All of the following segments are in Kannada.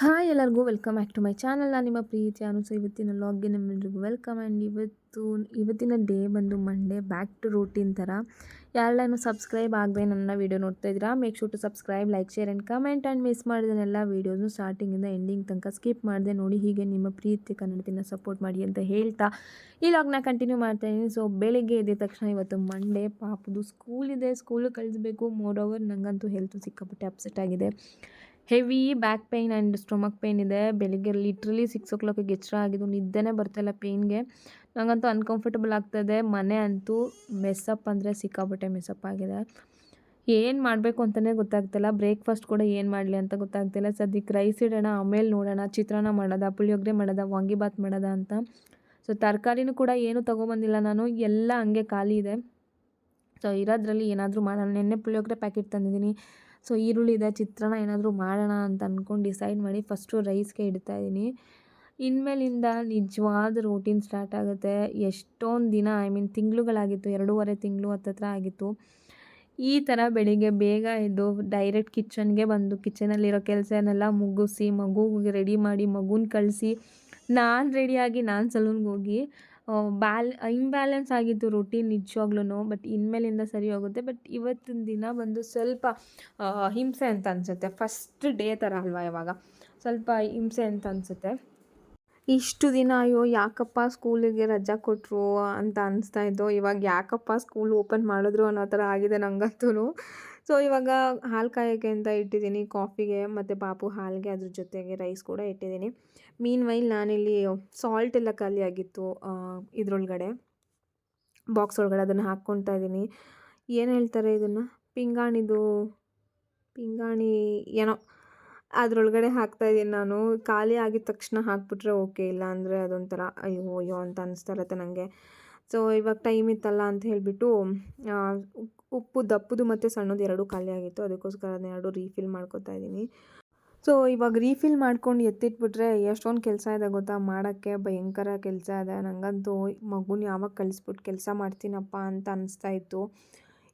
ಹಾಯ್ ಎಲ್ಲರಿಗೂ welcome back to my channel. ನಾನು ನಿಮ್ಮ ಪ್ರೀತಿ ಅನುಸ ಇವತ್ತಿನ ಲಾಗ್ಗೆ ನಿಮ್ಮೆಲ್ಲರಿಗೂ ವೆಲ್ಕಮ್ ಆ್ಯಂಡ್ ಇವತ್ತು ಇವತ್ತಿನ ಡೇ ಬಂದು ಮಂಡೇ ಬ್ಯಾಕ್ ಟು ರೂಟೀನ್ ಥರ. ಯಾರೆಲ್ಲ ಸಬ್ಸ್ಕ್ರೈಬ್ ಆಗದೆ ನನ್ನ ವೀಡಿಯೋ ನೋಡ್ತಾ ಇದ್ದೀರಾ make sure to subscribe like share and comment and miss ಮಾಡಿದನೆಲ್ಲ ವೀಡಿಯೋಸ್ನು ಸ್ಟಾರ್ಟಿಂಗಿಂದ ಎಂಡಿಂಗ್ ತನಕ ಸ್ಕಿಪ್ ಮಾಡಿದೆ ನೋಡಿ ಹೀಗೆ ನಿಮ್ಮ ಪ್ರೀತಿ ಕನ್ನಡದಿಂದ ಸಪೋರ್ಟ್ ಮಾಡಿ ಅಂತ ಹೇಳ್ತಾ ಈ ಲಾಗ್ನ ಕಂಟಿನ್ಯೂ ಮಾಡ್ತಾಯಿದ್ದೀನಿ ಸೊ ಬೆಳಿಗ್ಗೆ ಎದ್ದ ತಕ್ಷಣ ಇವತ್ತು ಮಂಡೇ ಪಾಪದು ಸ್ಕೂಲ್ ಇದೆ. ಸ್ಕೂಲಿಗೆ ಕಳಿಸ್ಬೇಕು. ಮೋರ್ ಓವರ್ ನನಗಂತೂ ಹೆಲ್ತು ಸಿಕ್ಕಾಪಟ್ಟೆ ಅಪ್ಸೆಟ್ ಆಗಿದೆ. Heavy back pain and stomach pain ಇದೆ. ಬೆಳಿಗ್ಗೆ ಲಿಟ್ರಲಿ ಸಿಕ್ಸ್ ಓ ಕ್ಲಾಕಿಗೆ ಎಚ್ಚರ ಆಗಿದ್ದು ನಿದ್ದೆನೇ ಬರ್ತಾಯಿಲ್ಲ ಪೇಯ್ನ್ಗೆ. ನನಗಂತೂ ಅನ್ಕಂಫರ್ಟಬಲ್ ಇದೆ. ಮನೆ ಅಂತೂ ಮೆಸ್ಸಪ್ ಅಂದರೆ ಸಿಕ್ಕಾಪಟ್ಟೆ ಮೆಸ್ಸಪ್ ಆಗಿದೆ. ಏನು ಮಾಡಬೇಕು ಅಂತಲೇ ಗೊತ್ತಾಗ್ತಿಲ್ಲ ಬ್ರೇಕ್ಫಾಸ್ಟ್ ಕೂಡ ಏನು ಮಾಡಲಿ ಅಂತ ಗೊತ್ತಾಗ್ತಿಲ್ಲ ಸದ್ಯಕ್ಕೆ ರೈಸ್ ಇಡೋಣ, ಆಮೇಲೆ ನೋಡೋಣ, ಚಿತ್ರಾನ್ನ ಮಾಡೋದ, ಪುಳಿಯೋಗರೆ ಮಾಡೋದ ವಾಂಗಿಬಾತ್ ಮಾಡೋದ ಅಂತ. ಸೊ ತರಕಾರಿನೂ ಕೂಡ ಏನೂ ತೊಗೊಬಂದಿಲ್ಲ ನಾನು. ಎಲ್ಲ ಹಂಗೆ ಖಾಲಿ ಇದೆ. ಸೊ ಇರೋದ್ರಲ್ಲಿ ಏನಾದರೂ ಮಾಡೋಣ. ನಿನ್ನೆ ಪುಳಿಯೋಗರೆ ಪ್ಯಾಕೆಟ್ ತಂದಿದ್ದೀನಿ. ಸೊ ಈರುಳ್ಳಿದ ಚಿತ್ರಾನ್ನ ಏನಾದರೂ ಮಾಡೋಣ ಅಂತ ಅಂದ್ಕೊಂಡು ಡಿಸೈಡ್ ಮಾಡಿ ಫಸ್ಟು ರೈಸ್ಗೆ ಇಡ್ತಾ ಇದ್ದೀನಿ. ಇನ್ಮೇಲಿಂದ ನಿಜವಾದ ರೂಟೀನ್ ಸ್ಟಾರ್ಟ್ ಆಗುತ್ತೆ. ಎಷ್ಟೊಂದು ದಿನ, ಐ ಮೀನ್ ತಿಂಗಳುಗಳಾಗಿತ್ತು, ಎರಡೂವರೆ ತಿಂಗಳು ಹತ್ತತ್ರ ಆಗಿತ್ತು. ಈ ಥರ ಬೆಳಿಗ್ಗೆ ಬೇಗ ಎದ್ದು ಡೈರೆಕ್ಟ್ ಕಿಚನ್ಗೆ ಬಂದು, ಕಿಚನಲ್ಲಿರೋ ಕೆಲಸನೆಲ್ಲ ಮುಗಿಸಿ ಮಗುಗೆ ರೆಡಿ ಮಾಡಿ ಮಗುನ ಕಳಿಸಿ, ನಾನು ರೆಡಿಯಾಗಿ ನಾನು ಸಲೂನ್ಗೆ ಹೋಗಿ ಬ್ಯಾಲ್ ಇಂಬ್ಯಾಲೆನ್ಸ್ ಆಗಿತ್ತು ರೊಟೀನ್ ನಿಜವಾಗ್ಲೂ ಬಟ್ ಇನ್ಮೇಲಿಂದ ಸರಿ ಹೋಗುತ್ತೆ. ಬಟ್ ಇವತ್ತಿನ ದಿನ ಬಂದು ಸ್ವಲ್ಪ ಹಿಂಸೆ ಅಂತ ಅನಿಸುತ್ತೆ. ಫಸ್ಟ್ ಡೇ ಥರ ಅಲ್ವಾ ಇವಾಗ? ಸ್ವಲ್ಪ ಹಿಂಸೆ ಅಂತ ಅನಿಸುತ್ತೆ. ಇಷ್ಟು ದಿನ ಅಯ್ಯೋ, ಯಾಕಪ್ಪ ಸ್ಕೂಲಿಗೆ ರಜಾ ಕೊಟ್ಟರು ಅಂತ ಅನಿಸ್ತಾ ಇದ್ದು? ಇವಾಗ ಯಾಕಪ್ಪ ಸ್ಕೂಲ್ ಓಪನ್ ಮಾಡಿದ್ರು ಅನ್ನೋ ಥರ ಆಗಿದೆ ನಂಗಂತೂ ಸೊ ಇವಾಗ ಹಾಲು ಕಾಯೋಕ್ಕೆ ಅಂತ ಇಟ್ಟಿದ್ದೀನಿ. ಕಾಫಿಗೆ ಮತ್ತು ಪಾಪು ಹಾಲಿಗೆ ಅದ್ರ ಜೊತೆಗೆ ರೈಸ್ ಕೂಡ ಇಟ್ಟಿದ್ದೀನಿ. ಮೀನ್ ವೈಲ್ ನಾನಿಲ್ಲಿ ಸಾಲ್ಟ್ ಎಲ್ಲ ಖಾಲಿಯಾಗಿತ್ತು ಇದರೊಳಗಡೆ. ಬಾಕ್ಸ್ ಒಳಗಡೆ ಅದನ್ನು ಹಾಕ್ಕೊತಾ ಇದ್ದೀನಿ. ಏನು ಹೇಳ್ತಾರೆ ಇದನ್ನು? ಪಿಂಗಾಣಿದು, ಪಿಂಗಾಣಿ ಏನೋ ಅದರೊಳಗಡೆ ಹಾಕ್ತಾ ಇದ್ದೀನಿ ನಾನು. ಖಾಲಿ ಆಗಿದ ತಕ್ಷಣ ಹಾಕ್ಬಿಟ್ರೆ ಓಕೆ ಇಲ್ಲ ಅಂದರೆ ಅದೊಂಥರ ಅಯ್ಯೋ ಅಯ್ಯೋ ಅಂತ ಅನಿಸ್ತಾ ಇರುತ್ತೆ ನನಗೆ ಸೊ ಇವಾಗ ಟೈಮ್ ಇತ್ತಲ್ಲ ಅಂತ ಹೇಳಿಬಿಟ್ಟು ಉಪ್ಪು, ದಪ್ಪದು ಮತ್ತು ಸಣ್ಣದು ಎರಡೂ ಖಾಲಿ ಆಗಿತ್ತು. ಅದಕ್ಕೋಸ್ಕರ ಅದನ್ನೆರಡು ರೀಫಿಲ್ ಮಾಡ್ಕೊತಾ ಇದ್ದೀನಿ. ಸೊ ಇವಾಗ ರೀಫಿಲ್ ಮಾಡ್ಕೊಂಡು ಎತ್ತಿಟ್ಬಿಟ್ರೆ ಎಷ್ಟೊಂದು ಕೆಲಸ ಇದೆ ಗೊತ್ತಾ? ಮಾಡೋಕ್ಕೆ ಭಯಂಕರ ಕೆಲಸ ಇದೆ. ನನಗಂತೂ ಮಗುನ ಯಾವಾಗ ಕಳಿಸ್ಬಿಟ್ಟು ಕೆಲಸ ಮಾಡ್ತೀನಪ್ಪ ಅಂತ ಅನಿಸ್ತಾ ಇತ್ತು.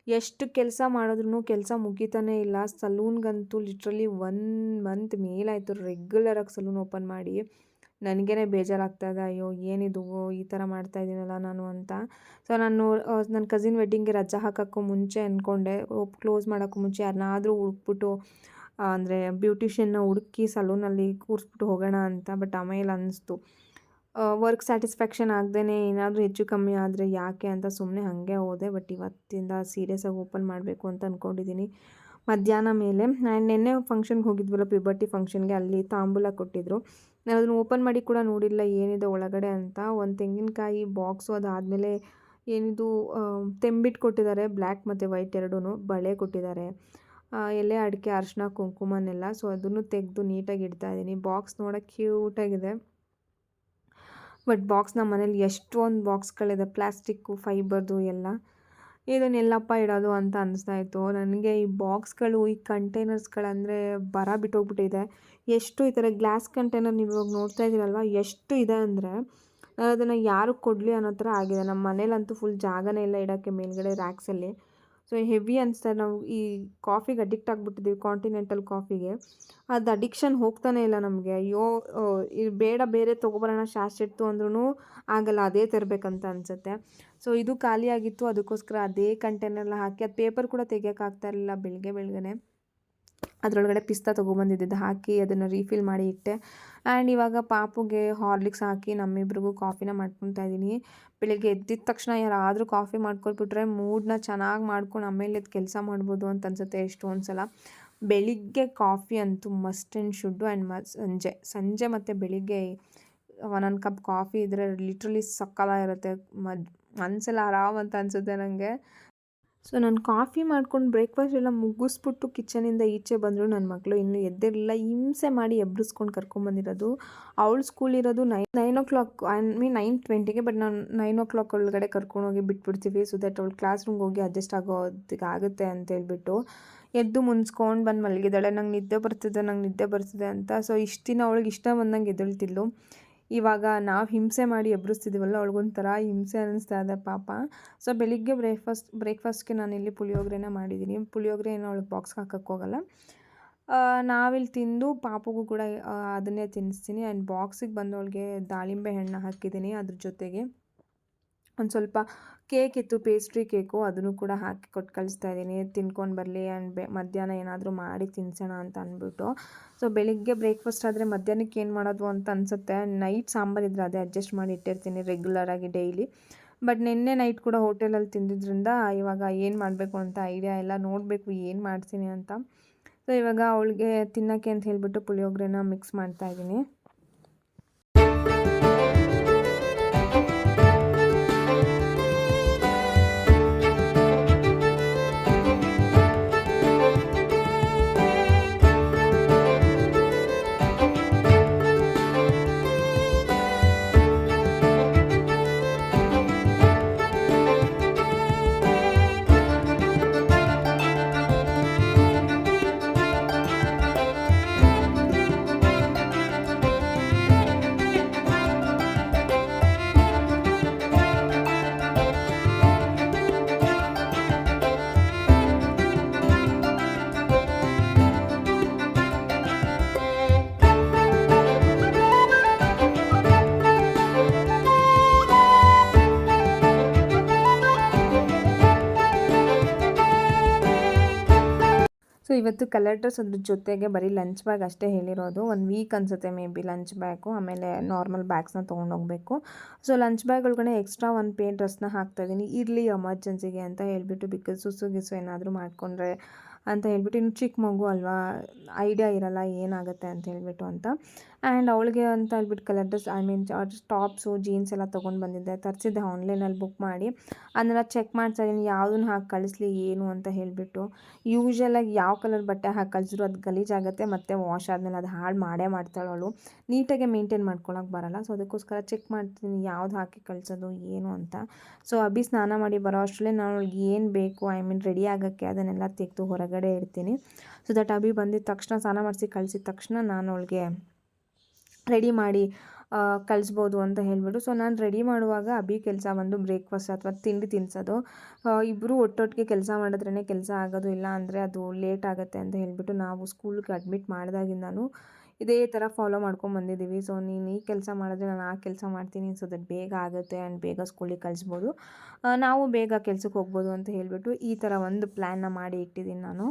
ಎಷ್ಟು ಕೆಲಸ ಮಾಡಿದ್ರೂ ಕೆಲಸ ಮುಗಿತಾನೇ ಇಲ್ಲ. ಸಲೂನ್ಗಂತೂ ಲಿಟ್ರಲಿ ಒನ್ ಮಂತ್ ಮೇಲಾಯಿತು. ರೆಗ್ಯುಲರಾಗಿ ಸಲೂನ್ ಓಪನ್ ಮಾಡಿ. ನನಗೇ ಬೇಜಾರಾಗ್ತಾಯಿದೆ ಅಯ್ಯೋ, ಏನಿದು? ಈ ಥರ ಮಾಡ್ತಾ ಇದ್ದೀನಲ್ಲ ನಾನು ಅಂತ. ಸೊ ನಾನು ನನ್ನ ಕಸಿನ್ ವೆಡ್ಡಿಂಗ್ಗೆ ರಜಾ ಹಾಕೋಕ್ಕೂ ಮುಂಚೆ ಅಂದ್ಕೊಂಡೆ ಕ್ಲೋಸ್ ಮಾಡೋಕ್ಕೂ ಮುಂಚೆ ಯಾರನ್ನಾದರೂ ಹುಡುಕ್ಬಿಟ್ಟು ಅಂದರೆ ಬ್ಯೂಟಿಷಿಯನ್ನ ಹುಡುಕಿ ಸಲೂನಲ್ಲಿ ಕೂರಿಸ್ಬಿಟ್ಟು ಹೋಗೋಣ ಅಂತ ಬಟ್ ಆಮೇಲೆ ಅನ್ನಿಸ್ತು. ವರ್ಕ್ ಸ್ಯಾಟಿಸ್ಫ್ಯಾಕ್ಷನ್ ಆಗದೇ ಏನಾದರೂ ಹೆಚ್ಚು ಕಮ್ಮಿ ಆದರೆ ಯಾಕೆ ಅಂತ ಸುಮ್ಮನೆ ಹಾಗೆ ಹೋದೆ ಬಟ್ ಇವತ್ತಿಂದ ಸೀರಿಯಸ್ಸಾಗಿ ಓಪನ್ ಮಾಡಬೇಕು ಅಂತ ಅಂದ್ಕೊಂಡಿದ್ದೀನಿ ಮಧ್ಯಾಹ್ನ ಮೇಲೆ, ನಾನು ನಿನ್ನೆ ಫಂಕ್ಷನ್ಗೆ ಹೋಗಿದ್ವಲ್ಲ ಪ್ರಿಬರ್ಟಿ ಫಂಕ್ಷನ್ಗೆ ಅಲ್ಲಿ ತಾಂಬೂಲ ಕೊಟ್ಟಿದ್ದರು ನಾನು ಅದನ್ನು ಓಪನ್ ಮಾಡಿ ಕೂಡ ನೋಡಿಲ್ಲ, ಏನಿದೆ ಒಳಗಡೆ ಅಂತ. ಒಂದು ತೆಂಗಿನಕಾಯಿ ಬಾಕ್ಸು ಅದಾದಮೇಲೆ ಏನಿದು ತೆಂಬಿಟ್ಟು ಕೊಟ್ಟಿದ್ದಾರೆ ಬ್ಲ್ಯಾಕ್ ಮತ್ತು ವೈಟ್ ಎರಡೂ ಬಳೆ ಕೊಟ್ಟಿದ್ದಾರೆ. ಎಲೆ, ಅಡಿಕೆ ಅರಿಶಿನ ಕುಂಕುಮನೆಲ್ಲ. ಸೊ ಅದನ್ನು ತೆಗೆದು ನೀಟಾಗಿ ಇಡ್ತಾ ಇದ್ದೀನಿ. ಬಾಕ್ಸ್ ನೋಡೋಕ್ಕೆ ಕ್ಯೂಟಾಗಿದೆ ಬಟ್ ಬಾಕ್ಸ್ ನಮ್ಮ ಮನೇಲಿ ಎಷ್ಟೊಂದು ಬಾಕ್ಸ್ಗಳಿದೆ ಪ್ಲಾಸ್ಟಿಕ್ಕು ಫೈಬರ್ದು ಎಲ್ಲ. ಇದನ್ನೆಲ್ಲಪ್ಪ ಇಡೋದು ಅಂತ ಅನಿಸ್ತಾ ಇತ್ತು. ನನಗೆ ಈ ಬಾಕ್ಸ್ಗಳು ಈ ಕಂಟೈನರ್ಸ್ಗಳಂದರೆ ಬರ ಬಿಟ್ಟೋಗ್ಬಿಟ್ಟಿದೆ. ಎಷ್ಟು ಈ ಥರ ಗ್ಲಾಸ್ ಕಂಟೈನರ್ ನೀವು ಇವಾಗ ನೋಡ್ತಾ ಇದ್ದೀರಲ್ವ? ಎಷ್ಟು ಇದೆ ಅಂದರೆ ನಾನು ಅದನ್ನು ಯಾರು ಕೊಡಲಿ ಅನ್ನೋ ಥರ ಆಗಿದೆ. ನಮ್ಮ ಮನೇಲಂತೂ ಫುಲ್ ಜಾಗನೇ ಇಲ್ಲ ಇಡೋಕ್ಕೆ ಮೇಲ್ಗಡೆ ರ್ಯಾಕ್ಸಲ್ಲಿ ಸೊ ಹೆವಿ ಅನಿಸ್ತಾರೆ ನಾವು ಈ ಕಾಫಿಗೆ ಅಡಿಕ್ಟ್ ಆಗಿಬಿಟ್ಟಿದ್ದೀವಿ ಕಾಂಟಿನೆಂಟಲ್ ಕಾಫಿಗೆ ಅದು ಅಡಿಕ್ಷನ್ ಹೋಗ್ತಾನೆ ಇಲ್ಲ ನಮಗೆ. ಅಯ್ಯೋ ಬೇಡ, ಬೇರೆ ತೊಗೊಬರೋಣ ಇತ್ತು ಅಂದ್ರೂ ಆಗಲ್ಲ, ಅದೇ ತರಬೇಕಂತ ಅನಿಸುತ್ತೆ. ಸೊ ಇದು ಖಾಲಿಯಾಗಿತ್ತು ಅದಕ್ಕೋಸ್ಕರ ಅದೇ ಕಂಟೈನರ್ನ ಹಾಕಿ, ಅದು ಪೇಪರ್ ಕೂಡ ತೆಗಿಯೋಕ್ಕಾಗ್ತಾ ಇರಲಿಲ್ಲ ಬೆಳಗ್ಗೆ ಬೆಳಗ್ಗೆ ಅದರೊಳಗಡೆ ಪಿಸ್ತಾ ತೊಗೊಬಂದಿದ್ದು ಹಾಕಿ ಅದನ್ನು ರೀಫಿಲ್ ಮಾಡಿ ಇಟ್ಟೆ. ಆ್ಯಂಡ್ ಇವಾಗ ಪಾಪುಗೆ ಹಾರ್ಲಿಕ್ಸ್ ಹಾಕಿ ನಮ್ಮಿಬ್ರಿಗೂ ಕಾಫಿನ ಮಾಡ್ಕೊತಾ ಇದ್ದೀನಿ. ಬೆಳಿಗ್ಗೆ ಎದ್ದಿದ ತಕ್ಷಣ ಯಾರಾದರೂ ಕಾಫಿ ಮಾಡ್ಕೊಟ್ಬಿಟ್ರೆ ಮೂಡನ್ನ ಚೆನ್ನಾಗಿ ಮಾಡ್ಕೊಂಡು ಆಮೇಲೆ ಅದು ಕೆಲಸ ಮಾಡ್ಬೋದು ಅಂತ ಅನ್ಸುತ್ತೆ ಎಷ್ಟೊಂದು ಸಲ ಬೆಳಿಗ್ಗೆ ಕಾಫಿ ಅಂತೂ ಮಸ್ಟ್ ಆ್ಯಂಡ್ ಶುಡ್ಡು ಆ್ಯಂಡ್ ಮ ಸಂಜೆ. ಸಂಜೆ ಮತ್ತು ಬೆಳಿಗ್ಗೆ ಒಂದೊಂದು ಕಪ್ ಕಾಫಿ ಇದ್ದರೆ ಲಿಟ್ರಲಿ ಇರುತ್ತೆ ಮದ್ ಮನಸ್ಸೆಲ್ಲ ಆರಾಮ್ ಅಂತ ಅನಿಸುತ್ತೆ ನನಗೆ ಸೊ ನಾನು ಕಾಫಿ ಮಾಡ್ಕೊಂಡು ಬ್ರೇಕ್ಫಾಸ್ಟ್ ಎಲ್ಲ ಮುಗಿಸ್ಬಿಟ್ಟು ಕಿಚನಿಂದ ಈಚೆ ಬಂದರು ನನ್ನ ಮಗಳು ಇನ್ನೂ ಎದ್ದಿರಲಿಲ್ಲ ಹಿಂಸೆ ಮಾಡಿ ಎಬ್ಬಿಸ್ಕೊಂಡು ಕರ್ಕೊಂಬಂದಿರೋದು ಅವಳು ಸ್ಕೂಲ್ ಇರೋದು nine nine o'clock I mean nine ಟ್ವೆಂಟಿಗೆ but ನಾನು ನೈನ್ ಓ ಕ್ಲಾಕ್ ಒಳಗಡೆ ಕರ್ಕೊಂಡೋಗಿ ಬಿಟ್ಬಿಡ್ತೀವಿ ಸೊ ದಟ್ ಅವಳು ಕ್ಲಾಸ್ ರೂಮ್ಗೆ ಹೋಗಿ ಅಡ್ಜಸ್ಟ್ ಆಗೋದಕ್ಕೆ ಆಗುತ್ತೆ ಅಂತ ಹೇಳ್ಬಿಟ್ಟು ಎದ್ದು ಮುನ್ಸ್ಕೊಂಡು ಬಂದು ಮಲಗಿದ್ದಾಳೆ. ನಂಗೆ ನಿದ್ದೆ ಬರ್ತಿದೆ, ನಂಗೆ ನಿದ್ದೆ ಬರ್ತಿದೆ ಅಂತ. ಸೊ ಇಷ್ಟು ದಿನ ಅವಳಿಗೆ ಇಷ್ಟ ಬಂದಂಗೆ ಎದ್ದೇಳ್ತಿದ್ಲು. ಇವಾಗ ನಾವು ಹಿಂಸೆ ಮಾಡಿ ಎಬ್ಬಿಸ್ತಿದ್ದೀವಲ್ಲ ಅವಳಿಗೊಂಥರ ಹಿಂಸೆ ಅನ್ನಿಸ್ತಾ ಇದೆ ಪಾಪ. ಸೊ ಬೆಳಿಗ್ಗೆ ಬ್ರೇಕ್ಫಾಸ್ಟ್, ಬ್ರೇಕ್ಫಾಸ್ಟ್ಗೆ ನಾನು ಇಲ್ಲಿ ಪುಳಿಯೋಗರೆನ ಮಾಡಿದ್ದೀನಿ ಪುಳಿಯೋಗರೆ ಏನೋ ಅವಳಿಗೆ ಬಾಕ್ಸ್ಗೆ ಹಾಕೋಕ್ಕೋಗಲ್ಲ ನಾವಿಲ್ಲಿ ತಿಂದು ಪಾಪಗೂ ಕೂಡ ಅದನ್ನೇ ತಿನ್ನಿಸ್ತೀನಿ ಆ್ಯಂಡ್ ಬಾಕ್ಸಿಗೆ ಬಂದವಳಿಗೆ ದಾಳಿಂಬೆ ಹಣ್ಣು ಹಾಕಿದ್ದೀನಿ ಅದ್ರ ಜೊತೆಗೆ. ಒಂದು ಸ್ವಲ್ಪ ಕೇಕ್ ಇತ್ತು ಪೇಸ್ಟ್ರಿ ಕೇಕು ಅದನ್ನು ಕೂಡ ಹಾಕಿ ಕೊಟ್ಟು ಕಳಿಸ್ತಾ ಇದ್ದೀನಿ. ತಿನ್ಕೊಂಡು ಬರಲಿ ಆ್ಯಂಡ್ ಬೆ, ಮಧ್ಯಾಹ್ನ ಏನಾದರೂ ಮಾಡಿ ತಿನ್ಸೋಣ ಅಂತ ಅಂದ್ಬಿಟ್ಟು. ಸೊ ಬೆಳಿಗ್ಗೆ ಬ್ರೇಕ್ಫಾಸ್ಟ್ ಆದರೆ ಮಧ್ಯಾಹ್ನಕ್ಕೆ ಏನು ಮಾಡೋದು ಅಂತ ಅನಿಸುತ್ತೆ. ನೈಟ್ ಸಾಂಬಾರು ಇದ್ರೆ ಅದೇ ಅಡ್ಜಸ್ಟ್ ಮಾಡಿ ಇಟ್ಟಿರ್ತೀನಿ ರೆಗ್ಯುಲರಾಗಿ ಡೈಲಿ ಬಟ್ ನಿನ್ನೆ ನೈಟ್ ಕೂಡ ಹೋಟೆಲಲ್ಲಿ ತಿಂದಿದ್ದರಿಂದ ಇವಾಗ ಏನು ಮಾಡಬೇಕು ಅಂತ ಐಡಿಯಾ ಇಲ್ಲ ನೋಡಬೇಕು, ಏನು ಮಾಡ್ತೀನಿ ಅಂತ. ಸೊ ಇವಾಗ ಅವಳಿಗೆ ತಿನ್ನೋಕ್ಕೆ ಅಂತ ಹೇಳಿಬಿಟ್ಟು ಪುಳಿಯೋಗ್ರೆನ ಮಿಕ್ಸ್ ಮಾಡ್ತಾ ಇವತ್ತು ಕಲರ್ ಡ್ರೆಸ್ ಅದ್ರ ಜೊತೆಗೆ ಬರೀ ಲಂಚ್ ಬ್ಯಾಗ್ ಅಷ್ಟೇ ಹೇಳಿರೋದು. ಒಂದು ವೀಕ್ ಅನಿಸುತ್ತೆ ಮೇ ಬಿ ಲಂಚ್ ಬ್ಯಾಗು ಆಮೇಲೆ ನಾರ್ಮಲ್ ಬ್ಯಾಗ್ಸ್ನ ತೊಗೊಂಡೋಗ್ಬೇಕು. ಸೊ ಲಂಚ್ ಬ್ಯಾಗ್ ಒಳಗಡೆ ಎಕ್ಸ್ಟ್ರಾ ಒಂದು ಪೇ ಡ್ರೆಸ್ನ ಹಾಕ್ತಾಯಿದ್ದೀನಿ ಇರಲಿ ಎಮರ್ಜೆನ್ಸಿಗೆ ಅಂತ ಹೇಳಿಬಿಟ್ಟು ಬಿಕಾಸ್ ಸುಸು ಗಿಸು ಏನಾದರೂ ಮಾಡಿಕೊಂಡ್ರೆ ಅಂತ ಹೇಳ್ಬಿಟ್ಟು ಇನ್ನು ಚಿಕ್ಕ ಮಗು ಅಲ್ವಾ ಐಡಿಯಾ ಇರಲ್ಲ ಏನಾಗುತ್ತೆ ಅಂತ ಹೇಳಿಬಿಟ್ಟು ಅಂತ. ಆ್ಯಂಡ್ ಅವಳಿಗೆ ಅಂತ ಹೇಳ್ಬಿಟ್ಟು colour dress I mean tops, jeans ಎಲ್ಲ ತೊಗೊಂಡು ಬಂದಿದ್ದೆ. ತರಿಸಿದ್ದೆ ಆನ್ಲೈನಲ್ಲಿ ಬುಕ್ ಮಾಡಿ. ಅದನ್ನೆಲ್ಲ ಚೆಕ್ ಮಾಡ್ತಾ ಇದ್ದೀನಿ, ಯಾವುದನ್ನ ಹಾಕಿ ಕಳಿಸ್ಲಿ, ಏನು ಅಂತ ಹೇಳಿಬಿಟ್ಟು. ಯೂಶ್ವಲಾಗಿ ಯಾವ ಕಲರ್ ಬಟ್ಟೆ ಹಾಕಿ ಕಳಿಸಿದ್ರು ಅದು ಗಲೀಜಾಗುತ್ತೆ ಮತ್ತು ವಾಶ್ ಆದಮೇಲೆ ಅದು ಹಾಳು ಮಾಡೇ ಮಾಡ್ತಾಳೆ ಅವಳು. ನೀಟಾಗೆ ಮೇಂಟೈನ್ ಮಾಡ್ಕೊಳಕ್ಕೆ ಬರಲ್ಲ. ಸೊ ಅದಕ್ಕೋಸ್ಕರ ಚೆಕ್ ಮಾಡ್ತೀನಿ ಯಾವ್ದು ಹಾಕಿ ಕಳಿಸೋದು, ಏನು ಅಂತ. ಸೊ ಅಭಿ ಸ್ನಾನ ಮಾಡಿ ಬರೋ ಅಷ್ಟರಲ್ಲೇ ನಾನು ಅವಳಿಗೆ ಏನು ಬೇಕು ಐ ಮೀನ್ ರೆಡಿ ಆಗೋಕ್ಕೆ ಅದನ್ನೆಲ್ಲ ತೆಗೆದು ಹೊರಗಡೆ ಇಡ್ತೀನಿ. ಸೊ ದಟ್ ಅಭಿ ಬಂದಿದ್ದ ತಕ್ಷಣ, ಸ್ನಾನ ಮಾಡಿಸಿ, ಕಳಿಸಿದ ತಕ್ಷಣ ನಾನು ಅವಳಿಗೆ ರೆಡಿ ಮಾಡಿ ಕಳಿಸ್ಬೋದು ಅಂತ ಹೇಳ್ಬಿಟ್ಟು. ಸೊ, ನಾನು ರೆಡಿ ಮಾಡುವಾಗ ಅಭಿ ಕೆಲಸ ಬಂದು ಬ್ರೇಕ್ಫಾಸ್ಟ್ ಅಥವಾ ತಿಂಡಿ ತಿನ್ಸೋದು. ಇಬ್ಬರು ಒಟ್ಟೊಟ್ಟಿಗೆ ಕೆಲಸ ಮಾಡಿದ್ರೇ ಕೆಲಸ ಆಗೋದು ಇಲ್ಲ ಅಂದರೆ ಅದು ಲೇಟ್ ಆಗುತ್ತೆ ಅಂತ ಹೇಳಿಬಿಟ್ಟು ನಾವು ಸ್ಕೂಲ್ಗೆ ಅಡ್ಮಿಟ್ ಮಾಡಿದಾಗಿಂದನೂ ಇದೇ ಥರ ಫಾಲೋ ಮಾಡ್ಕೊಂಡು ಬಂದಿದ್ದೀವಿ. ಸೊ, ನೀನು ಈ ಕೆಲಸ ಮಾಡಿದ್ರೆ ನಾನು ಆ ಕೆಲಸ ಮಾಡ್ತೀನಿ ಸೊ ದಟ್ ಬೇಗ ಆಗುತ್ತೆ ಆ್ಯಂಡ್ ಬೇಗ ಸ್ಕೂಲಿಗೆ ಕಳಿಸ್ಬೋದು ನಾವು ಬೇಗ ಕೆಲ್ಸಕ್ಕೆ ಹೋಗ್ಬೋದು ಅಂತ ಹೇಳಿಬಿಟ್ಟು ಈ ಥರ ಒಂದು ಪ್ಲ್ಯಾನ್ನ ಮಾಡಿ ಇಟ್ಟಿದ್ದೀನಿ ನಾನು.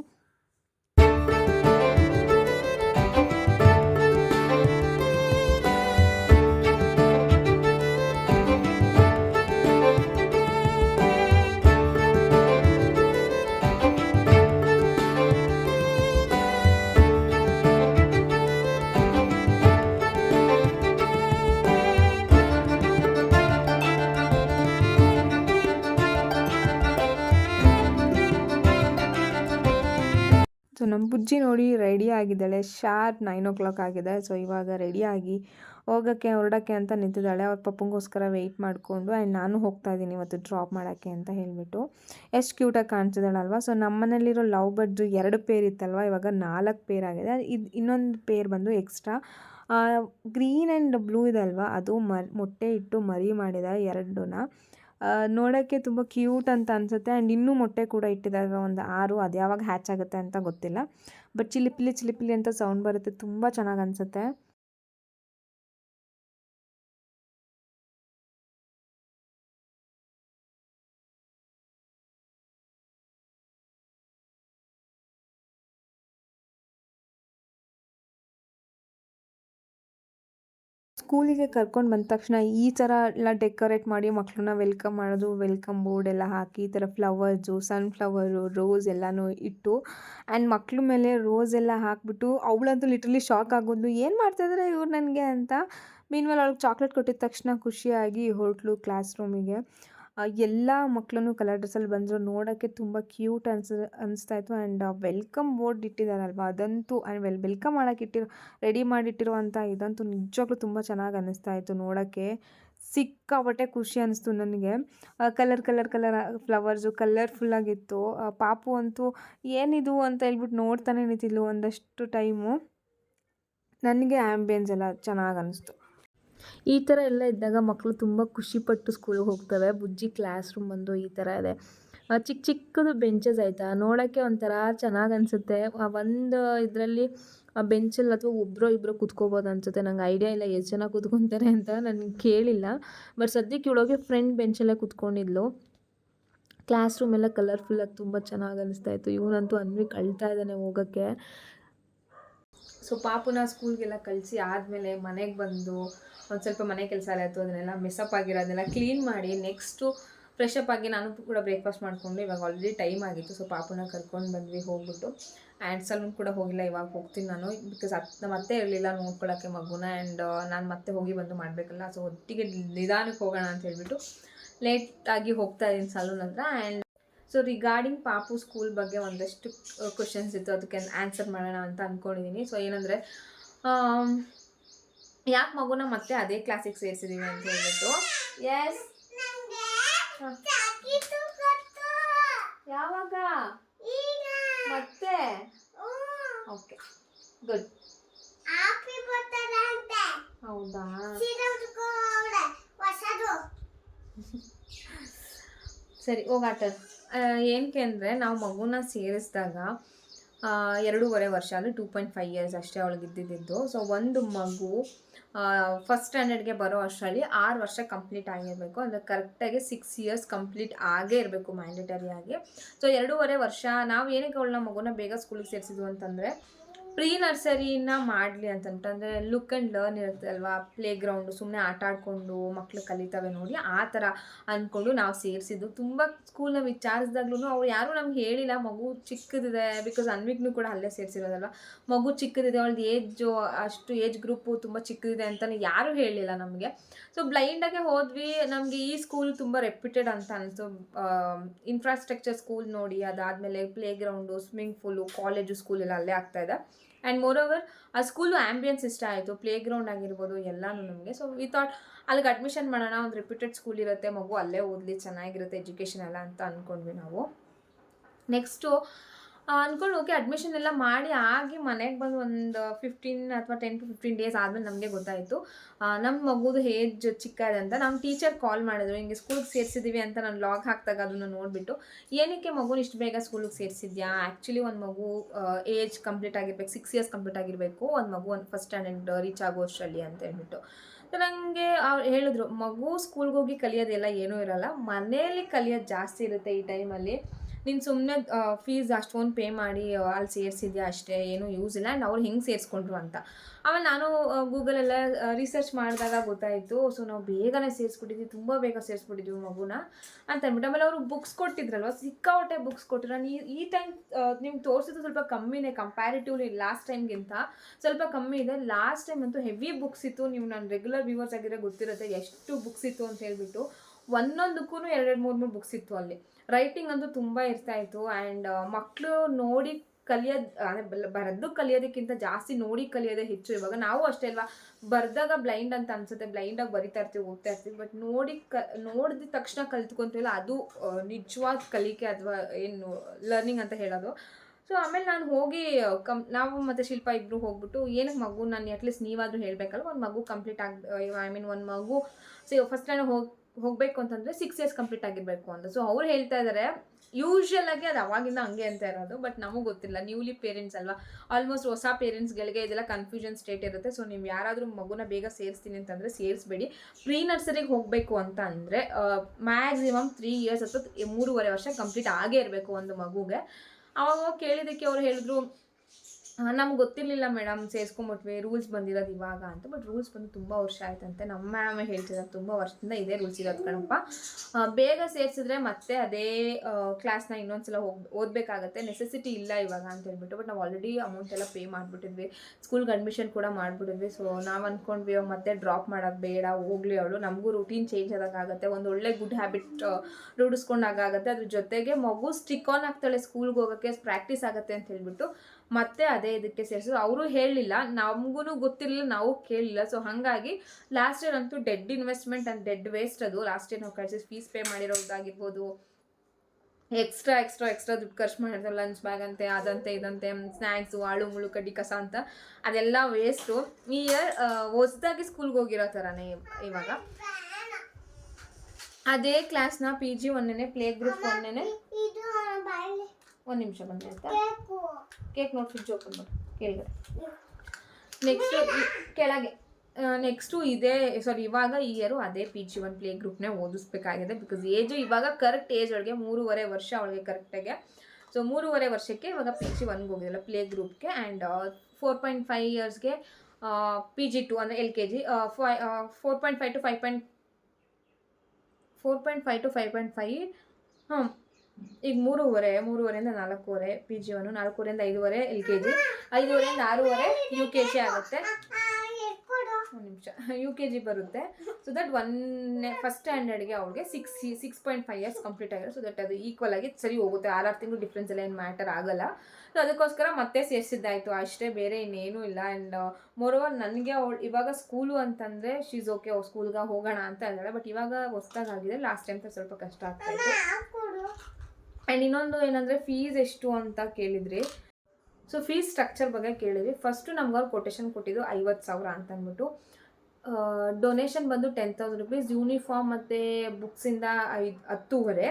ಬುಜ್ಜಿ ನೋಡಿ ರೆಡಿ ಆಗಿದ್ದಾಳೆ. ಶಾರ್ಪ್ ನೈನ್ ಓ ಕ್ಲಾಕ್ ಆಗಿದೆ. ಸೊ ಇವಾಗ ರೆಡಿಯಾಗಿ ಹೋಗೋಕ್ಕೆ, ಹೊರಡೋಕ್ಕೆ ಅಂತ ನಿಂತಿದ್ದಾಳೆ. ಅವ್ರ ಪಪ್ಪಂಗೋಸ್ಕರ ವೆಯ್ಟ್ ಮಾಡಿಕೊಂಡು ಆ್ಯಂಡ್ ನಾನು ಹೋಗ್ತಾ ಇದ್ದೀನಿ ಇವತ್ತು ಡ್ರಾಪ್ ಮಾಡೋಕ್ಕೆ ಅಂತ ಹೇಳಿಬಿಟ್ಟು ಎಷ್ಟು ಕ್ಯೂಟಾಗಿ ಕಾಣಿಸಿದಾಳಲ್ವ ಸೊ ನಮ್ಮ ಮನೇಲಿರೋ ಲವ್ ಬರ್ಡ್ದು ಎರಡು ಪೇರ್ ಇತ್ತಲ್ವ. ಇವಾಗ ನಾಲ್ಕು ಪೇರ್ ಆಗಿದೆ. ಇದು ಇನ್ನೊಂದು ಪೇರ್ ಬಂದು ಎಕ್ಸ್ಟ್ರಾ ಗ್ರೀನ್ ಆ್ಯಂಡ್ ಬ್ಲೂ ಇದೆ ಅಲ್ವಾ. ಅದು ಮರ್, ಮೊಟ್ಟೆ ಇಟ್ಟು ಮರಿ ಮಾಡಿದ ಎರಡನ್ನ. ನೋಡೋಕ್ಕೆ ತುಂಬ ಕ್ಯೂಟ್ ಅಂತ ಅನಿಸುತ್ತೆ. ಆ್ಯಂಡ್ ಇನ್ನೂ ಮೊಟ್ಟೆ ಕೂಡ ಇಟ್ಟಿದ್ದಾವೆ ಒಂದು ಆರು, ಅದು ಯಾವಾಗ ಹ್ಯಾಚ್ ಆಗುತ್ತೆ ಅಂತ ಗೊತ್ತಿಲ್ಲ. ಬಟ್ ಚಿಲಿಪಿಲಿ ಚಿಲಿಪಿಲಿ ಅಂತ ಸೌಂಡ್ ಬರುತ್ತೆ. ತುಂಬ ಚೆನ್ನಾಗಿ ಅನಿಸುತ್ತೆ. ಸ್ಕೂಲಿಗೆ ಕರ್ಕೊಂಡು ಬಂದ ತಕ್ಷಣ ಈ ಥರ ಎಲ್ಲ ಡೆಕೋರೇಟ್ ಮಾಡಿ ಮಕ್ಕಳನ್ನ ವೆಲ್ಕಮ್ ಮಾಡೋದು, ವೆಲ್ಕಮ್ ಬೋರ್ಡ್ ಎಲ್ಲ ಹಾಕಿ, ಈ ಥರ ಫ್ಲವರ್ಸು ಸನ್ಫ್ಲವರು ರೋಸ್ ಎಲ್ಲನೂ ಇಟ್ಟು ಆ್ಯಂಡ್ ಮಕ್ಳ ಮೇಲೆ ರೋಸ್ ಎಲ್ಲ ಹಾಕ್ಬಿಟ್ಟು ಅವಳಂತೂ ಲಿಟ್ರಲಿ ಶಾಕ್ ಆಗೋದು ಏನು ಮಾಡ್ತಾಯಿದ್ದಾರೆ ಇವ್ರು ನನಗೆ? ಅಂತ. ಮೀನ್ಮೇಲೆ ಅವ್ಳಿಗೆ ಚಾಕ್ಲೇಟ್ ಕೊಟ್ಟಿದ ತಕ್ಷಣ ಖುಷಿಯಾಗಿ ಹೊರಟ್ಲು ಕ್ಲಾಸ್ ರೂಮಿಗೆ. ಎಲ್ಲ ಮಕ್ಕಳೂ ಕಲರ್ ಡ್ರೆಸ್ಸಲ್ಲಿ ಬಂದರು ನೋಡೋಕ್ಕೆ ತುಂಬ ಕ್ಯೂಟ್ ಅನ್ಸ, ಅನಿಸ್ತಾ ಇತ್ತು ಆ್ಯಂಡ್ ವೆಲ್ಕಮ್ ಬೋರ್ಡ್ ಇಟ್ಟಿದ್ದಾರಲ್ವ ಅದಂತೂ ಆ್ಯಂಡ್ ವೆಲ್ ವೆಲ್ಕಮ್ ಮಾಡೋಕೆ ಇಟ್ಟಿರೋ ರೆಡಿ ಮಾಡಿಟ್ಟಿರುವಂಥ ಇದಂತೂ ನಿಜವಾಗ್ಲೂ ತುಂಬ ಚೆನ್ನಾಗಿ ಅನ್ನಿಸ್ತಾ ಇತ್ತು ನೋಡೋಕ್ಕೆ ಸಿಕ್ಕಾಪಟ್ಟೆ ಖುಷಿ ಅನ್ನಿಸ್ತು ನನಗೆ. ಕಲರ್ ಕಲರ್ ಕಲರ್ ಫ್ಲವರ್ಸು ಕಲರ್ಫುಲ್ಲಾಗಿತ್ತು ಪಾಪು ಅಂತೂ ಏನಿದು ಅಂತ ಹೇಳ್ಬಿಟ್ಟು ನೋಡ್ತಾನೆ ನಿಂತಿದ್ಲು ಒಂದಷ್ಟು ಟೈಮು ನನಗೆ ಆ್ಯಂಬಿಯನ್ಸ್ ಎಲ್ಲ ಚೆನ್ನಾಗಿ ಅನ್ನಿಸ್ತು ಈ ಥರ ಎಲ್ಲ ಇದ್ದಾಗ ಮಕ್ಕಳು ತುಂಬ ಖುಷಿಪಟ್ಟು ಸ್ಕೂಲಿಗೆ ಹೋಗ್ತವೆ. ಬುಜ್ಜಿ ಕ್ಲಾಸ್ ರೂಮ್ ಬಂದು ಈ ಥರ ಇದೆ. ಚಿಕ್ಕ ಚಿಕ್ಕದು ಬೆಂಚಸ್ ಆಯಿತಾ? ನೋಡೋಕ್ಕೆ ಒಂಥರ ಚೆನ್ನಾಗಿ ಅನಿಸುತ್ತೆ. ಒಂದು ಇದರಲ್ಲಿ ಬೆಂಚಲ್ಲಿ ಅಥವಾ ಒಬ್ಬರೋ ಇಬ್ಬರೋ ಕೂತ್ಕೋಬೋದು ಅನಿಸುತ್ತೆ. ನಂಗೆ ಐಡಿಯಾ ಇಲ್ಲ ಎಷ್ಟು ಜನ ಕೂತ್ಕೊತಾರೆ ಅಂತ ನನಗೆ ಕೇಳಿಲ್ಲ. ಬಟ್ ಸದ್ಯಕ್ಕೆ ಇವಳೋಗಿ ಫ್ರೆಂಡ್ ಬೆಂಚಲ್ಲೇ ಕೂತ್ಕೊಂಡಿದ್ಲು. ಕ್ಲಾಸ್ ರೂಮ್ ಕಲರ್ಫುಲ್ಲಾಗಿ ತುಂಬ ಚೆನ್ನಾಗಿ ಅನಿಸ್ತಾ ಇತ್ತು. ಇವನಂತೂ ಅನ್ವಿಕ್ ಅಳ್ತಾ ಇದ್ದಾನೆ ಹೋಗೋಕ್ಕೆ. ಸೊ ಪಾಪುನ ಸ್ಕೂಲ್ಗೆಲ್ಲ ಕಳಿಸಿ ಆದಮೇಲೆ ಮನೆಗೆ ಬಂದು ಒಂದು ಸ್ವಲ್ಪ ಮನೆ ಕೆಲಸ ಎಲ್ಲ ಇತ್ತು, ಅದನ್ನೆಲ್ಲ ಮಿಸ್ಅಪ್ ಆಗಿರೋದನ್ನೆಲ್ಲ ಕ್ಲೀನ್ ಮಾಡಿ ನೆಕ್ಸ್ಟು ಫ್ರೆಶ್ ಅಪ್ ಆಗಿ ನಾನು ಕೂಡ ಬ್ರೇಕ್ಫಾಸ್ಟ್ ಮಾಡಿಕೊಂಡು ಇವಾಗ ಆಲ್ರೆಡಿ ಟೈಮ್ ಆಗಿತ್ತು. ಸೊ ಪಾಪುನ ಕರ್ಕೊಂಡು ಬಂದ್ವಿ, ಹೋಗ್ಬಿಟ್ಟು. ಆ್ಯಂಡ್ ಸಲೂನ್ ಕೂಡ ಹೋಗಿಲ್ಲ, ಇವಾಗ ಹೋಗ್ತೀನಿ ನಾನು. ಬಿಕಾಸ್ ಅತ್ ಮತ್ತೆ ಇರಲಿಲ್ಲ ನೋಡ್ಕೊಳ್ಳೋಕ್ಕೆ ಮಗುನ ಆ್ಯಂಡ್ ನಾನು ಮತ್ತೆ ಹೋಗಿ ಬಂದು ಮಾಡಬೇಕಲ್ಲ. ಸೊ ಒಟ್ಟಿಗೆ ನಿಧಾನಕ್ಕೆ ಹೋಗೋಣ ಅಂತ ಹೇಳ್ಬಿಟ್ಟು ಲೇಟಾಗಿ ಹೋಗ್ತಾ ಇದ್ದೀನಿ ಸಲೂನ್ ಹತ್ರ. ಆ್ಯಂಡ್ ಸೊ ರಿಗಾರ್ಡಿಂಗ್ ಪಾಪು ಸ್ಕೂಲ್ ಬಗ್ಗೆ ಒಂದಷ್ಟು ಕ್ವಶನ್ಸ್ ಇತ್ತು. ಅದಕ್ಕೆ ಆನ್ಸರ್ ಮಾಡೋಣ ಅಂತ ಅಂದ್ಕೊಂಡಿದ್ದೀನಿ ಸೊ ಏನಂದರೆ ಯಾಕೆ ಮಗುನ ಮತ್ತೆ ಅದೇ ಕ್ಲಾಸಿಗೆ ಸೇರಿಸಿದ್ದೀವಿ ಅಂತ ಹೇಳ್ಬಿಟ್ಟು? ಎಸ್ ಯಾವಾಗ? ಮತ್ತೆ? ಓಕೆ ಗುಡ್ ಹೌದಾ? ಸರಿ ಹೋಗಾಟ ಏನಕ್ಕೆ ಅಂದರೆ ನಾವು ಮಗುನ ಸೇರಿಸಿದಾಗ ಎರಡೂವರೆ ವರ್ಷ, ಅಂದರೆ ಟೂ ಪಾಯಿಂಟ್ ಫೈವ್ ಇಯರ್ಸ್ ಅಷ್ಟೇ ಅವಳಿಗೆ ಇದ್ದಿದ್ದು. ಸೊ ಒಂದು ಮಗು ಫಸ್ಟ್ ಸ್ಟ್ಯಾಂಡರ್ಡ್ಗೆ ಬರೋ ಅಷ್ಟರಲ್ಲಿ ಆರು ವರ್ಷ ಕಂಪ್ಲೀಟ್ ಆಗಿರಬೇಕು. ಅಂದರೆ ಕರೆಕ್ಟಾಗಿ ಸಿಕ್ಸ್ ಇಯರ್ಸ್ ಕಂಪ್ಲೀಟ್ ಆಗೇ ಇರಬೇಕು ಮ್ಯಾಂಡೇಟರಿ ಆಗಿ. ಸೊ ಎರಡೂವರೆ ವರ್ಷ ನಾವು ಏನಕ್ಕೆ ಅವಳನ್ನ ಮಗುನ ಬೇಗ ಸ್ಕೂಲಿಗೆ ಸೇರಿಸಿದ್ವು ಅಂತಂದರೆ ಪ್ರೀ ನರ್ಸರಿನ ಮಾಡಲಿ ಅಂತಂತಂದರೆ ಲುಕ್ ಆ್ಯಂಡ್ ಲರ್ನ್ ಇರುತ್ತೆ ಅಲ್ವಾ? ಪ್ಲೇ ಗ್ರೌಂಡು ಸುಮ್ಮನೆ ಆಟ ಆಡಿಕೊಂಡು ಮಕ್ಕಳು ಕಲಿತಾವೆ ನೋಡಿ ಆ ಥರ ಅಂದ್ಕೊಂಡು ನಾವು ಸೇರಿಸಿದ್ದು. ತುಂಬ ಸ್ಕೂಲ್ನ ವಿಚಾರಿಸಿದಾಗ್ಲೂ ಅವ್ರು ಯಾರೂ ನಮ್ಗೆ ಹೇಳಿಲ್ಲ, ಮಗು ಚಿಕ್ಕದಿದೆ ಬಿಕಾಸ್ ಅನ್ವಿಕ್ನು ಕೂಡ ಅಲ್ಲೇ ಸೇರಿಸಿರೋದಲ್ವ? ಮಗು ಚಿಕ್ಕದಿದೆ ಅವಳದ್ದು ಏಜು ಅಷ್ಟು ಏಜ್ ಗ್ರೂಪು ತುಂಬ ಚಿಕ್ಕದಿದೆ ಅಂತಲೇ ಯಾರೂ ಹೇಳಿಲ್ಲ ನಮಗೆ. ಸೊ ಬ್ಲೈಂಡಾಗೆ ಹೋದ್ವಿ. ನಮಗೆ ಈ ಸ್ಕೂಲ್ ತುಂಬ ರೆಪ್ಯೂಟೆಡ್ ಅಂತ ಅನಿಸ್ತು ಇನ್ಫ್ರಾಸ್ಟ್ರಕ್ಚರ್ ಸ್ಕೂಲ್ ನೋಡಿ ಅದಾದಮೇಲೆ playground swimming pool college ಸ್ಕೂಲೆಲ್ಲ ಅಲ್ಲೇ ಆಗ್ತಾಯಿದೆ ಆ್ಯಂಡ್ ಮೋರ್ ಓವರ್ ಆ ಸ್ಕೂಲು ಆ್ಯಂಬಿಯನ್ಸ್ ಇಷ್ಟ ಆಯಿತು. ಪ್ಲೇ ಗ್ರೌಂಡ್ ಆಗಿರ್ಬೋದು, ಎಲ್ಲನೂ ನಮಗೆ. ಸೊ ವಿ ಥಾಟ್ ಅಲ್ಲಿಗೆ ಅಡ್ಮಿಷನ್ ಮಾಡೋಣ, ಒಂದು ರಿಪ್ಯೂಟೆಡ್ ಸ್ಕೂಲ್ ಇರುತ್ತೆ, ಮಗು ಅಲ್ಲೇ ಓದಲಿ, ಚೆನ್ನಾಗಿರುತ್ತೆ ಎಜುಕೇಷನ್ ಎಲ್ಲ ಅಂತ ಅಂದ್ಕೊಂಡ್ವಿ ನಾವು. ನೆಕ್ಸ್ಟು ಅಂದ್ಕೊಂಡು ಓಕೆ ಅಡ್ಮಿಷನ್ ಎಲ್ಲ ಮಾಡಿ ಆಗಿ ಮನೆಗೆ ಬಂದು ಒಂದು ಫಿಫ್ಟೀನ್ ಅಥವಾ ಟೆನ್ ಟು ಫಿಫ್ಟೀನ್ ಡೇಸ್ ಆದಮೇಲೆ ನಮಗೆ ಗೊತ್ತಾಯಿತು. ನಮ್ಮ ಮಗುದು ಏಜ್ ಚಿಕ್ಕ ಇದೆ ಅಂತ. ನಮ್ಮ ಟೀಚರ್ ಕಾಲ್ ಮಾಡಿದ್ರು, ಹಿಂಗೆ ಸ್ಕೂಲ್ಗೆ ಸೇರಿಸಿದ್ದೀವಿ ಅಂತ ನಾನು ಲಾಗ್ ಹಾಕಿದಾಗ ಅದನ್ನು ನೋಡಿಬಿಟ್ಟು, ಏನಕ್ಕೆ ಮಗುನ ಇಷ್ಟು ಬೇಗ ಸ್ಕೂಲಿಗೆ ಸೇರಿಸಿದ್ಯಾ? ಆ್ಯಕ್ಚುಲಿ ಒಂದು ಮಗು ಏಜ್ ಕಂಪ್ಲೀಟ್ ಆಗಿರ್ಬೇಕು ಸಿಕ್ಸ್ ಇಯರ್ಸ್ ಕಂಪ್ಲೀಟ್ ಆಗಿರಬೇಕು. ಒಂದು ಮಗು ಒಂದು ಫಸ್ಟ್ ಸ್ಟ್ಯಾಂಡರ್ಡ್ ರೀಚ್ ಆಗೋ ಅಷ್ಟರಲ್ಲಿ ಅಂತ ಹೇಳ್ಬಿಟ್ಟು. ನನಗೆ ಅವ್ರು ಹೇಳಿದ್ರು, ಮಗು ಸ್ಕೂಲ್ಗೆ ಹೋಗಿ ಕಲಿಯೋದೆಲ್ಲ ಏನೂ ಇರಲ್ಲ. ಮನೆಯಲ್ಲಿ ಕಲಿಯೋದು ಜಾಸ್ತಿ ಇರುತ್ತೆ ಈ ಟೈಮಲ್ಲಿ ನೀನು ಸುಮ್ಮನೆ ಫೀಸ್ ಅಷ್ಟೊಂದು ಪೇ ಮಾಡಿ ಅಲ್ಲಿ ಸೇರಿಸಿದ್ಯಾ ಅಷ್ಟೇ, ಏನೂ ಯೂಸ್ ಇಲ್ಲ ಆ್ಯಂಡ್ ಅವ್ರು ಹೆಂಗೆ ಸೇರಿಸ್ಕೊಂಡ್ರು ಅಂತ. ಆಮೇಲೆ ನಾನು ಗೂಗಲೆಲ್ಲ ರಿಸರ್ಚ್ ಮಾಡಿದಾಗ ಗೊತ್ತಾಯಿತು ಸೊ ನಾವು ಬೇಗನೆ ಸೇರಿಸ್ಬಿಟ್ಟಿದ್ವಿ, ತುಂಬ ಬೇಗ ಸೇರಿಸ್ಬಿಟ್ಟಿದ್ವಿ ಮಗುನ, ಅಂತ ಅಂದ್ಬಿಟ್ಟು. ಆಮೇಲೆ ಅವರು ಬುಕ್ಸ್ ಕೊಟ್ಟಿದ್ರಲ್ವ, ಸಿಕ್ಕಾಪಟ್ಟೆ ಬುಕ್ಸ್ ಕೊಟ್ಟಿರೋ ನೀ ಈ ಟೈಮ್ ನಿಮ್ಗೆ ತೋರಿಸಿದ್ದು ಸ್ವಲ್ಪ ಕಮ್ಮಿನೇ ಕಂಪ್ಯಾರಿಟಿವ್ಲಿ ಲಾಸ್ಟ್ ಟೈಮ್ಗಿಂತ ಸ್ವಲ್ಪ ಕಮ್ಮಿ ಇದೆ. ಲಾಸ್ಟ್ ಟೈಮ್ ಅಂತೂ ಹೆವಿ ಬುಕ್ಸ್ ಇತ್ತು. ನೀವು ನಾನು ರೆಗ್ಯುಲರ್ ವ್ಯೂವರ್ಸ್ ಆಗಿದ್ರೆ ಗೊತ್ತಿರುತ್ತೆ, ಎಷ್ಟು ಬುಕ್ಸ್ ಇತ್ತು ಅಂತ ಹೇಳ್ಬಿಟ್ಟು. ಒಂದೊಂದಕ್ಕೂ ಎರಡೆರಡು, ಮೂರು ಮೂರು ಬುಕ್ಸ್ ಇತ್ತು ಅಲ್ಲಿ. ರೈಟಿಂಗ್ ಅಂತೂ ತುಂಬ ಇರ್ತಾ ಇತ್ತು ಆ್ಯಂಡ್ ಮಕ್ಕಳು ನೋಡಿ ಕಲಿಯೋದು, ಅಂದರೆ ಬರೆದು ಕಲಿಯೋದಕ್ಕಿಂತ ಜಾಸ್ತಿ ನೋಡಿ ಕಲಿಯೋದೇ ಹೆಚ್ಚು ಇವಾಗ. ನಾವು ಅಷ್ಟೇ ಅಲ್ವಾ, ಬರೆದಾಗ ಬ್ಲೈಂಡ್ ಅಂತ ಅನ್ಸುತ್ತೆ ಬ್ಲೈಂಡಾಗಿ ಬರಿತಾ ಇರ್ತೀವಿ, ಓದ್ತಾ ಇರ್ತೀವಿ ಬಟ್ ನೋಡಿ ಕ, ನೋಡಿದ ತಕ್ಷಣ ಕಲ್ತ್ಕೊಂತೀವಲ್ಲ ಅದು ನಿಜವಾದ ಕಲಿಕೆ ಅಥವಾ ಏನು ಲರ್ನಿಂಗ್ ಅಂತ ಹೇಳೋದು. ಸೊ ಆಮೇಲೆ ನಾನು ಹೋಗಿ ಕಂ ನಾವು ಮತ್ತು ಶಿಲ್ಪ ಇಬ್ಬರು ಹೋಗ್ಬಿಟ್ಟು ಏನಕ್ಕೆ ಮಗು, ನಾನು ಅಟ್ಲೀಸ್ಟ್ ನೀವಾದರೂ ಹೇಳಬೇಕಲ್ಲ ಒಂದು ಮಗು ಕಂಪ್ಲೀಟ್ ಆಗಿ ಐ ಮೀನ್ ಒಂದು ಮಗು ಸೊ ಫಸ್ಟ್ ನಾನು ಹೋಗಿ ಹೋಗಬೇಕು ಅಂತಂದರೆ ಸಿಕ್ಸ್ ಇಯರ್ಸ್ ಕಂಪ್ಲೀಟ್ ಆಗಿರಬೇಕು ಅಂತ. ಸೊ ಅವ್ರು ಹೇಳ್ತಾ ಇದ್ದಾರೆ ಯೂಶ್ವಲ್ ಆಗಿ ಅದು ಅವಾಗಿಂದ ಹಂಗೆ ಅಂತ ಇರೋದು ಬಟ್ ನಮಗೆ ಗೊತ್ತಿಲ್ಲ. ನ್ಯೂಲಿ ಪೇರೆಂಟ್ಸ್ ಅಲ್ವಾ? ಆಲ್ಮೋಸ್ಟ್ ಹೊಸ ಪೇರೆಂಟ್ಸ್ಗಳಿಗೆ ಇದೆಲ್ಲ ಕನ್ಫ್ಯೂಷನ್ ಸ್ಟೇಟ್ ಇರುತ್ತೆ. ಸೊ ನೀವು ಯಾರಾದರೂ ಮಗುನ ಬೇಗ ಸೇರಿಸ್ತೀನಿ ಅಂತಂದರೆ ಸೇರಿಸ್ಬೇಡಿ. ಪ್ರೀ ನರ್ಸರಿಗೆ ಹೋಗಬೇಕು ಅಂತ ಅಂದರೆ ಮ್ಯಾಕ್ಸಿಮಮ್ ತ್ರೀ ಇಯರ್ಸ್ ಅಥವಾ ಮೂರುವರೆ ವರ್ಷ ಕಂಪ್ಲೀಟ್ ಆಗೇ ಇರಬೇಕು ಒಂದು ಮಗುಗೆ. ಅವಾಗ ಕೇಳಿದ್ದಕ್ಕೆ ಅವ್ರು ಹೇಳಿದ್ರು ನಮ್ಗೆ ಗೊತ್ತಿರಲಿಲ್ಲ ಮೇಡಮ್ ಸೇರಿಸ್ಕೊಂಬಿಟ್ವಿ ರೂಲ್ಸ್ ಬಂದಿರೋದು ಇವಾಗ ಅಂತ ಬಟ್ ರೂಲ್ಸ್ ಬಂದು ತುಂಬ ವರ್ಷ ಆಯ್ತಂತೆ. ನಮ್ಮ ಮ್ಯಾಮ್ ಹೇಳ್ತಿದ್ದಾರೆ ತುಂಬ ವರ್ಷದಿಂದ ಇದೇ ರೂಲ್ಸ್ ಇರೋದು ಕಣಪ್ಪ. ಬೇಗ ಸೇರಿಸಿದ್ರೆ ಮತ್ತೆ ಅದೇ ಕ್ಲಾಸ್ನ ಇನ್ನೊಂದ್ಸಲ ಹೋಗಿ, ಓದಬೇಕಾಗತ್ತೆ. ನೆಸೆಸಿಟಿ ಇಲ್ಲ ಇವಾಗ ಅಂತ ಹೇಳ್ಬಿಟ್ಟು ಬಟ್ ನಾವು ಆಲ್ರೆಡಿ ಅಮೌಂಟ್ ಎಲ್ಲ ಪೇ ಮಾಡಿಬಿಟ್ಟಿದ್ವಿ. ಸ್ಕೂಲ್ಗೆ ಅಡ್ಮಿಷನ್ ಕೂಡ ಮಾಡಿಬಿಟ್ಟಿದ್ವಿ. ಸೊ ನಾವು ಅಂದ್ಕೊಂಡ್ವಿ ಮತ್ತೆ ಡ್ರಾಪ್ ಮಾಡೋದು ಬೇಡ, ಹೋಗ್ಲಿ ಅವಳು. ನಮಗೂ ರೂಟೀನ್ ಚೇಂಜ್ ಆದಾಗುತ್ತೆ ಒಂದು ಒಳ್ಳೆ ಗುಡ್ ಹ್ಯಾಬಿಟ್ ರೂಢಿಸ್ಕೊಂಡಾಗತ್ತೆ ಅದ್ರ ಜೊತೆಗೆ ಮಗು ಸ್ಟಿಕ್ ಆನ್ ಆಗ್ತಾಳೆ ಸ್ಕೂಲ್ಗೆ ಹೋಗೋಕ್ಕೆ ಪ್ರಾಕ್ಟೀಸ್ ಆಗುತ್ತೆ ಅಂತ ಹೇಳ್ಬಿಟ್ಟು ಮತ್ತೆ ಅದೇ ಇದಕ್ಕೆ ಸೇರಿಸೋದು. ಅವರು ಹೇಳಲಿಲ್ಲ ನಮಗೂ ಗೊತ್ತಿರಲಿಲ್ಲ, ನಾವು ಕೇಳಲಿಲ್ಲ ಸೊ ಹಾಗಾಗಿ ಲಾಸ್ಟ್ ಇಯರ್ ಅಂತೂ dead investment and dead waste ಅದು. ಲಾಸ್ಟ್ ಇಯರ್ ನಾವು ಕಳಿಸಿ ಫೀಸ್ ಪೇ ಮಾಡಿರೋದಾಗಿರ್ಬೋದು. ಎಕ್ಸ್ಟ್ರಾ ಎಕ್ಸ್ಟ್ರಾ ಎಕ್ಸ್ಟ್ರಾ ದುಡ್ಡು ಖರ್ಚು ಮಾಡಿರ್ತಾರೆ ಲಂಚ್ ಬ್ಯಾಗ್ ಅಂತೆ, ಅದಂತೆ, ಇದಂತೆ ಸ್ನ್ಯಾಕ್ಸು ಆಳು, ಮುಳು, ಕಡ್ಡಿ, ಕಸ ಅಂತ. ಅದೆಲ್ಲ ವೇಸ್ಟು ಈ ಇಯರ್ ಹೊಸ್ದಾಗಿ ಸ್ಕೂಲ್ಗೆ ಹೋಗಿರೋ ಥರನೇ ಇವಾಗ. ಅದೇ ಕ್ಲಾಸ್ನ ಪಿ ಜಿ ಒಂದೇನೆ ಪ್ಲೇ ಗ್ರೂಪ್ ಒಂದೇನೆ ಒಂದು ನಿಮಿಷ ಬಂದೆ ಆಯ್ತಾ? ಕೇಕ್. ನೋಡಿ ಫ್ರಿಜ್ ಓಪನ್ ಮಾಡಿ ಕೆಳಗಡೆ ನೆಕ್ಸ್ಟು ಕೆಳಗೆ ನೆಕ್ಸ್ಟು ಇದೇ ಸಾರಿ ಇವಾಗ ಈ ಇಯರು ಅದೇ ಪಿ ಜಿ ಒನ್ ಪ್ಲೇ ಗ್ರೂಪ್ನೇ ಓದಿಸ್ಬೇಕಾಗಿದೆ ಬಿಕಾಸ್ ಏಜು ಇವಾಗ ಕರೆಕ್ಟ್ ಏಜ್ ಒಳಗೆ ಮೂರುವರೆ ವರ್ಷ ಅವಳಿಗೆ ಕರೆಕ್ಟಾಗೆ ಸೊ ಮೂರುವರೆ ವರ್ಷಕ್ಕೆ ಇವಾಗ ಪಿ ಜಿ ಒನ್ಗೆ ಹೋಗಿದ್ದಲ್ಲ ಪ್ಲೇ ಗ್ರೂಪ್ಗೆ ಆ್ಯಂಡ್ ಫೋರ್ ಪಾಯಿಂಟ್ ಫೈವ್ ಇಯರ್ಸ್ಗೆ ಪಿ ಜಿ ಟು ಅಂದರೆ L K G five four point five to five point four point five to five point five ಹಾಂ ಈಗ ಮೂರುವರೆ, ಮೂರುವರೆಯಿಂದ ನಾಲ್ಕೂವರೆ ಪಿ ಜಿ ಒನ್ ನಾಲ್ಕೂವರೆಯಿಂದ ಐದುವರೆ ಎಲ್ ಕೆ ಜಿ ಐದುವರೆಯಿಂದ ಆರೂವರೆ ಯು ಕೆ ಜಿ ಆಗುತ್ತೆ. ಒಂದು ನಿಮಿಷ. ಯು ಕೆ ಜಿ ಬರುತ್ತೆ. ಸೊ ದಟ್ ಒನ್ ಫಸ್ಟ್ ಸ್ಟ್ಯಾಂಡರ್ಡ್ಗೆ ಅವಳಿಗೆ six six point five years complete ಆಗಿರೋ ಸೊ ದಟ್ ಅದು ಈಕ್ವಲ್ ಆಗಿ ಸರಿ ಹೋಗುತ್ತೆ. ಆರಾರು ತಿಂಗಳು ಡಿಫ್ರೆನ್ಸ್ ಎಲ್ಲ ಏನು ಮ್ಯಾಟರ್ ಆಗಲ್ಲ. ಸೊ ಅದಕ್ಕೋಸ್ಕರ ಮತ್ತೆ ಸೇರಿಸಿದ್ದಾಯಿತು. ಅಷ್ಟೇ ಬೇರೆ ಇನ್ನೇನೂ ಇಲ್ಲ. ಆ್ಯಂಡ್ ಮೋರೋವರ್ ನನಗೆ ಅವಳು ಇವಾಗ ಸ್ಕೂಲು ಅಂತಂದರೆ ಶೀಸ್ ಓಕೆ ಸ್ಕೂಲ್ಗೆ ಹೋಗೋಣ ಅಂತ ಇದ್ದಾಳೆ ಬಟ್ ಇವಾಗ ಹೊಸ್ದಾಗಿದೆ ಲಾಸ್ಟ್ ಟೈಮ್ ಸ್ವಲ್ಪ ಕಷ್ಟ ಆಗ್ತಾ ಇತ್ತು. ಕೊಡು ಆ್ಯಂಡ್ ಇನ್ನೊಂದು ಏನಂದರೆ ಫೀಸ್ ಎಷ್ಟು ಅಂತ ಕೇಳಿದ್ರಿ ಸೊ ಫೀಸ್ ಸ್ಟ್ರಕ್ಚರ್ ಬಗ್ಗೆ ಕೇಳಿದ್ವಿ. ಫಸ್ಟು ನಮ್ಗೆ ಅವ್ರು ಕೊಟೇಶನ್ ಕೊಟ್ಟಿದ್ದು ಐವತ್ತು ಸಾವಿರ ಅಂತ ಅಂದ್ಬಿಟ್ಟು ಡೊನೇಷನ್ ಬಂದು ಟೆನ್ ತೌಸಂಡ್ ರುಪೀಸ್ ಯೂನಿಫಾರ್ಮ್ ಮತ್ತು ಬುಕ್ಸಿಂದ ಐದು, ಹತ್ತೂವರೆ.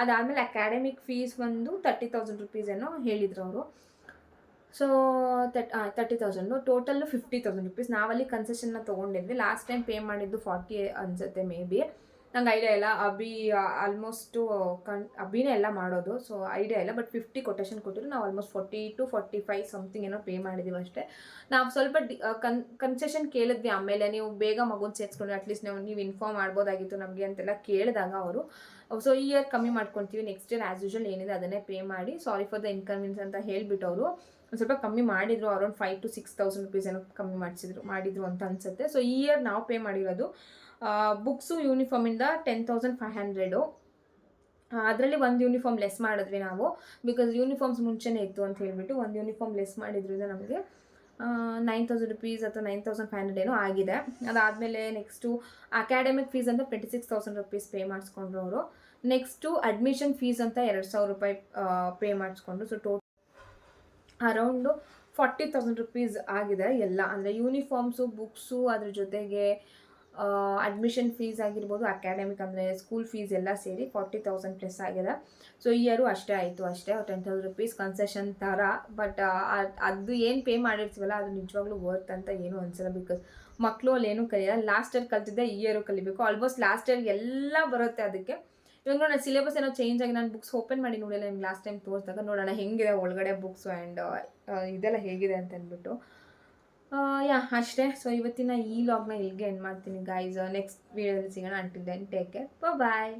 ಅದಾದಮೇಲೆ ಅಕಾಡೆಮಿಕ್ ಫೀಸ್ ಬಂದು ತರ್ಟಿ ತೌಸಂಡ್ ರುಪೀಸ್ ಏನೋ ಹೇಳಿದ್ರು ಅವರು. So that thirty thousand total fifty thousand rupees ನಾವಲ್ಲಿ ಕನ್ಸೆಷನ್ನ ತೊಗೊಂಡಿದ್ವಿ. ಲಾಸ್ಟ್ ಟೈಮ್ ಪೇ ಮಾಡಿದ್ದು ಫಾರ್ಟಿ ಅನ್ಸುತ್ತೆ ಮೇ ಬಿ ನಂಗೆ ಐಡಿಯಾ ಇಲ್ಲ. ಅಭಿ ಆಲ್ಮೋಸ್ಟು ಕಣ್ ಅಬಿನೇ ಎಲ್ಲ ಮಾಡೋದು. ಸೊ ಐಡಿಯಾ ಇಲ್ಲ. ಬಟ್ ಫಿಫ್ಟಿ ಕೊಟೇಶನ್ ಕೊಟ್ಟಿದ್ರು. ನಾವು almost forty to forty five something ಏನೋ ಪೇ ಮಾಡಿದ್ದೀವಿ ಅಷ್ಟೇ. ನಾವು ಸ್ವಲ್ಪ ಡಿ ಕನ್ ಕನ್ಸೆಷನ್ ಕೇಳಿದ್ವಿ. ಆಮೇಲೆ ನೀವು ಬೇಗ ಮಗುನ ಸೇರಿಸ್ಕೊಂಡು ಅಟ್ಲೀಸ್ಟ್ ನಾವು, ನೀವು ಇನ್ಫಾರ್ಮ್ ಮಾಡ್ಬೋದಾಗಿತ್ತು ನಮಗೆ ಅಂತೆಲ್ಲ ಕೇಳಿದಾಗ ಅವರು. ಸೊ ಈ ಇಯರ್ ಕಮ್ಮಿ ಮಾಡ್ಕೊತೀವಿ. ನೆಕ್ಸ್ಟ್ ಇಯರ್ ಆ್ಯಸ್ ಯೂಶಲ್ ಏನಿದೆ ಅದನ್ನೇ ಪೇ ಮಾಡಿ. ಸಾರಿ ಫಾರ್ ದ ಇನ್ಕನ್ವೀನ್ಸ್ ಅಂತ ಹೇಳಿಬಿಟ್ಟು ಅವರು ಒಂದು ಸ್ವಲ್ಪ ಕಮ್ಮಿ ಮಾಡಿದ್ರು around five to six thousand rupees ಏನೋ ಕಮ್ಮಿ ಮಾಡಿಸಿದ್ರು, ಮಾಡಿದ್ರು ಅಂತ ಅನ್ಸುತ್ತೆ. ಸೊ ಈ ಇಯರ್ ನಾವು ಪೇ ಮಾಡಿರೋದು ಬುಕ್ಸು ಯೂನಿಫಾರ್ಮಿಂದ ಟೆನ್ ತೌಸಂಡ್ ಫೈವ್ ಹಂಡ್ರೆಡು ಅದರಲ್ಲಿ ಒಂದು ಯೂನಿಫಾರ್ಮ್ ಲೆಸ್ ಮಾಡಿದ್ವಿ ನಾವು ಬಿಕಾಸ್ ಯೂನಿಫಾರ್ಮ್ಸ್ ಮುಂಚೆನೇ ಇತ್ತು ಅಂತ ಹೇಳಿಬಿಟ್ಟು ಒಂದು ಯೂನಿಫಾರ್ಮ್ ಲೆಸ್ ಮಾಡಿದ್ರಿಂದ ನಮಗೆ ನೈನ್ ತೌಸಂಡ್ ರುಪೀಸ್ ಅಥವಾ ನೈನ್ ತೌಸಂಡ್ ಫೈವ್ ಹಂಡ್ರೆಡ್ ಏನೋ ಆಗಿದೆ. ಅದಾದಮೇಲೆ ನೆಕ್ಸ್ಟು ಅಕಾಡೆಮಿಕ್ ಫೀಸ್ ಅಂತ twenty six thousand rupees pay ಮಾಡಿಸ್ಕೊಂಡ್ರು ಅವರು. ನೆಕ್ಸ್ಟು ಅಡ್ಮಿಷನ್ ಫೀಸ್ ಅಂತ ಎರಡು ಸಾವಿರ ರೂಪಾಯಿ pay ಮಾಡಿಸ್ಕೊಂಡ್ರು. So total around forty thousand rupees ಆಗಿದೆ ಎಲ್ಲ. ಅಂದರೆ ಯೂನಿಫಾರ್ಮ್ಸು ಬುಕ್ಸು ಅದ್ರ ಜೊತೆಗೆ ಅಡ್ಮಿಷನ್ ಫೀಸ್ ಆಗಿರ್ಬೋದು ಅಕಾಡೆಮಿಕ್ ಅಂದರೆ ಸ್ಕೂಲ್ ಫೀಸ್ ಎಲ್ಲ ಸೇರಿ ಫಾರ್ಟಿ ತೌಸಂಡ್ ಪ್ಲಸ್ ಆಗಿದೆ. ಸೊ ಇಯರು ಅಷ್ಟೇ ಆಯಿತು ಅಷ್ಟೇ ಟೆನ್ ತೌಸಂಡ್ ರುಪೀಸ್ ಕನ್ಸೆಷನ್ ಥರ. ಬಟ್ ಅದು ಏನು ಪೇ ಮಾಡಿರ್ತೀವಲ್ಲ, ಅದು ನಿಜವಾಗ್ಲೂ ವರ್ತ್ ಅಂತ ಏನೂ ಅನಿಸಲ್ಲ ಬಿಕಾಸ್ ಮಕ್ಕಳು ಅಲ್ಲಿ ಏನೂ ಕಲಿಯಲ್ಲ. ಲಾಸ್ಟ್ ಇಯರ್ ಕಲ್ತಿದ್ದೆ ಇಯರು ಕಲಿಬೇಕು. ಆಲ್ಮೋಸ್ಟ್ ಲಾಸ್ಟ್ ಇಯರ್ ಎಲ್ಲ ಬರುತ್ತೆ ಅದಕ್ಕೆ. ಇವಾಗ ನೋಡೋಣ ಸಿಲೆಬಸ್ ಏನೋ ಚೇಂಜ್ ಆಗಿ ನಾನು ಬುಕ್ಸ್ ಓಪನ್ ಮಾಡಿ ನೋಡಿಲ್ಲ ನಿಮ್ಗೆ ಲಾಸ್ಟ್ ಟೈಮ್ ತೋರಿಸಿದಾಗ. ನೋಡೋಣ, ಹೆಂಗಿದೆ ಒಳಗಡೆ ಬುಕ್ಸ್ ಆ್ಯಂಡ್ ಇದೆಲ್ಲ ಹೇಗಿದೆ ಅಂತ ಅಂದ್ಬಿಟ್ಟು. ಯಾ, ಅಷ್ಟೇ. ಸೊ ಇವತ್ತಿನ ಈ ಲಾಗ್ನ ಇಲ್ಲಿಗೆ ಎಂಡ್ ಮಾಡ್ತೀನಿ ಗೈಸ್ ನೆಕ್ಸ್ಟ್ ವೀಡಿಯೋದಲ್ಲಿ ಸಿಗೋಣ. Until then take care bye